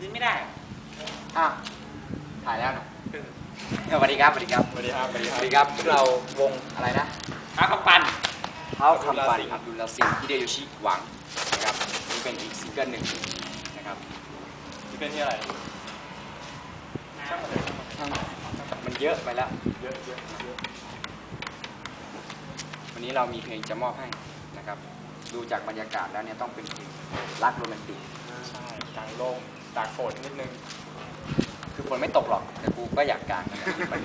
ยืนไม่ได้อะถ่ายแล้วนะสวัสดีครับสวัสดีครับสวัสดีครับสวัสดีสครัวับสดีครับพวกเราวงอะไรนะขาคำปันเท้าคำปันอัอับบดุดุลลลาลาซิซิงงฮิเดโยชิหวังนะครับนี่เป็นอีกซิงเกิลหนึ่งนะครับที่เป็นที่อะไรช่างมันเยอะไปแล้วเยอะเยอะเยอะวันนี้เรามีเพลงจะมอบให้นะครับ ดูจากบรรยากาศแล้วเนี่ยต้องเป็นเพลงรักโรแมนติกใช่กลางโลง ตากฝนนิดนึง คือฝนไม่ตกหรอก แต่กูก็อยากกางนะมัน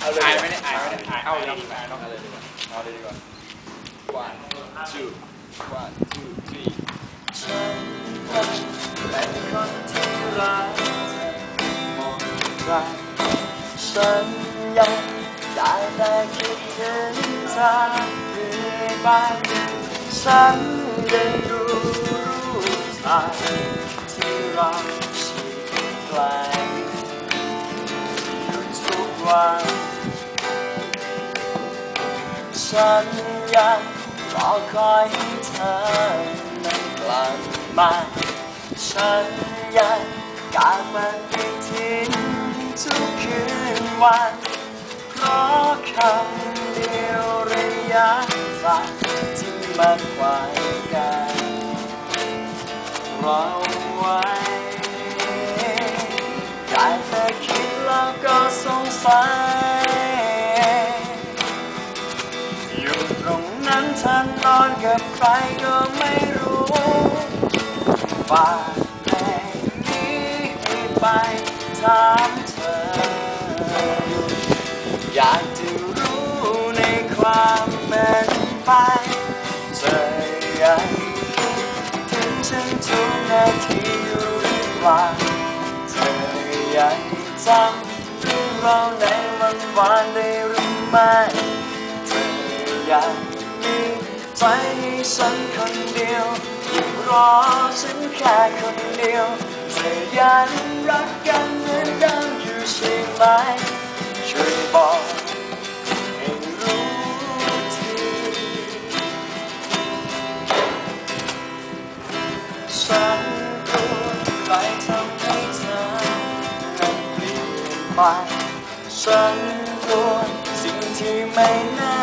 เอาเลยอายไม่ได้อายไม่ได้อายเอาเอาเลเลยยดีดีกกว่าว่าเอาเลยดีกว่าเอาเลยดีกว่า one two one two three ฉันเป็นคนที่รักเธอหมดใจฉันยังได้แต่คิดถึงเธอเรื่อยไปฉันได้รู้รู้ทางที่เราชีวิตไกลอยู่ทุกวันฉันยังรอคอยให้เธอนั้นกลับมาฉันยังกลับมาคิดถึงทุกคืนวันเพราะคำเดียวระยะทางที่มันไกวกัน เราไว้ได้แต่คิดแล้วก็สงสัย อยู่ตรงนั้นเธอนอนกับใครก็ไม่รู้ฝากเพลงนี้ให้ไปถามเธอ อยากจะรู้ในความเป็นไป เปล่าเธอยังจำเรื่องราวในวันวานได้หรือไม่เธอยังมีใจให้ฉันคนเดียวยังรอฉันแค่คนเดียวเธอยังรักกันเหมือนเดิมอยู่ใช่ไหมช่วยบอก ฉันกลัวสิ่งที่ไม่แน่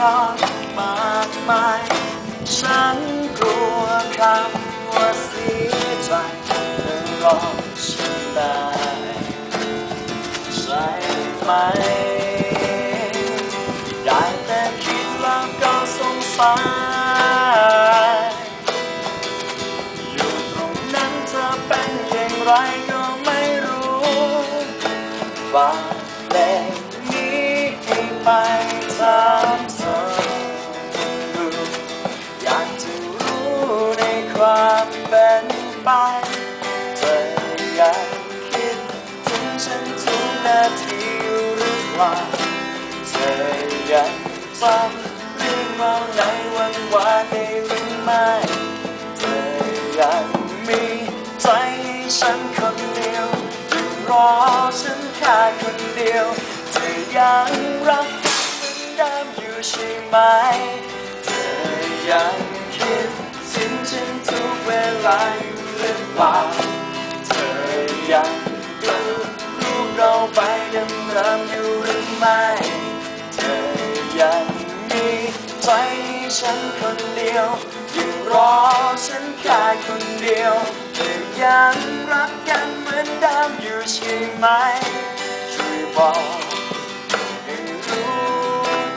นอนมากมาย ฉันกลัวคำว่าเสียใจเธอรอฉันได้ใช่ไหมได้แต่คิดแล้วก็สงสัยอยู่ตรงนั้นเธอเป็นอย่างไรก็ไม่รู้ฝา หรือเปล่าเธอยังจำเรื่องราวในวันวานได้หรือไม่เธอยังมีใจฉันคนเดียวยังรอฉันแค่คนเดียวเธอยังรักกันเหมือนเดิมอยู่ใช่ไหมเธอยังคิด ใจฉันคนเดียวยังรอฉันแค่คนเดียวเธอยังรักกันเหมือนเดิมอยู่ใช่ไหมช่วยบอกให้รู้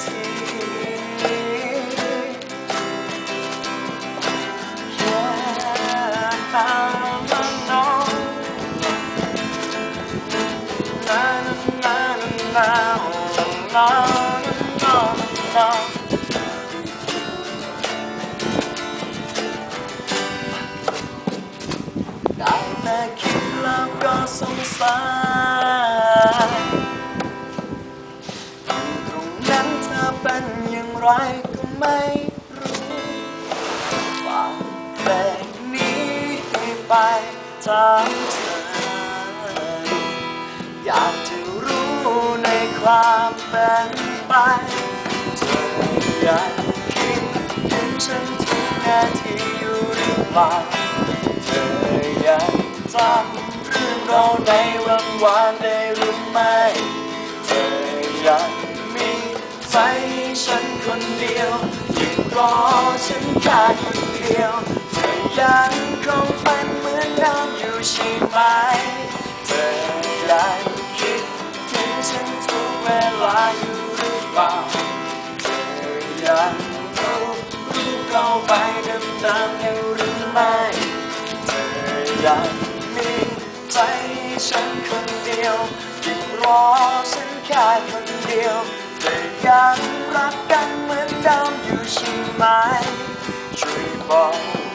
ที Yeah, now, now, now. แต่คิดแล้วก็สงสัยอยู่ตรงนั้นเธอเป็นอย่างไรก็ไม่รู้ฝากเพลงนี้ให้ไปถามเธอ อยากจะรู้ในความเป็นไปเธอยังคิดถึงฉันทุกนาทีอยู่หรือเปล่า จำเรื่องเราในวันวานได้หรือไม่ เธอยังมีใจให้ฉันคนเดียวยังรอฉันแค่คนเดียว เธอยังคงเป็นเหมือนเดิมอยู่ใช่ไหม เธอยังคิดถึงฉันทุกเวลาอยู่หรือเปล่า ยวยังรอฉันแค่คนเดียวแต่ยังรักกันเหมือนเดิมอยู่ใช่ไหมช่วยบอก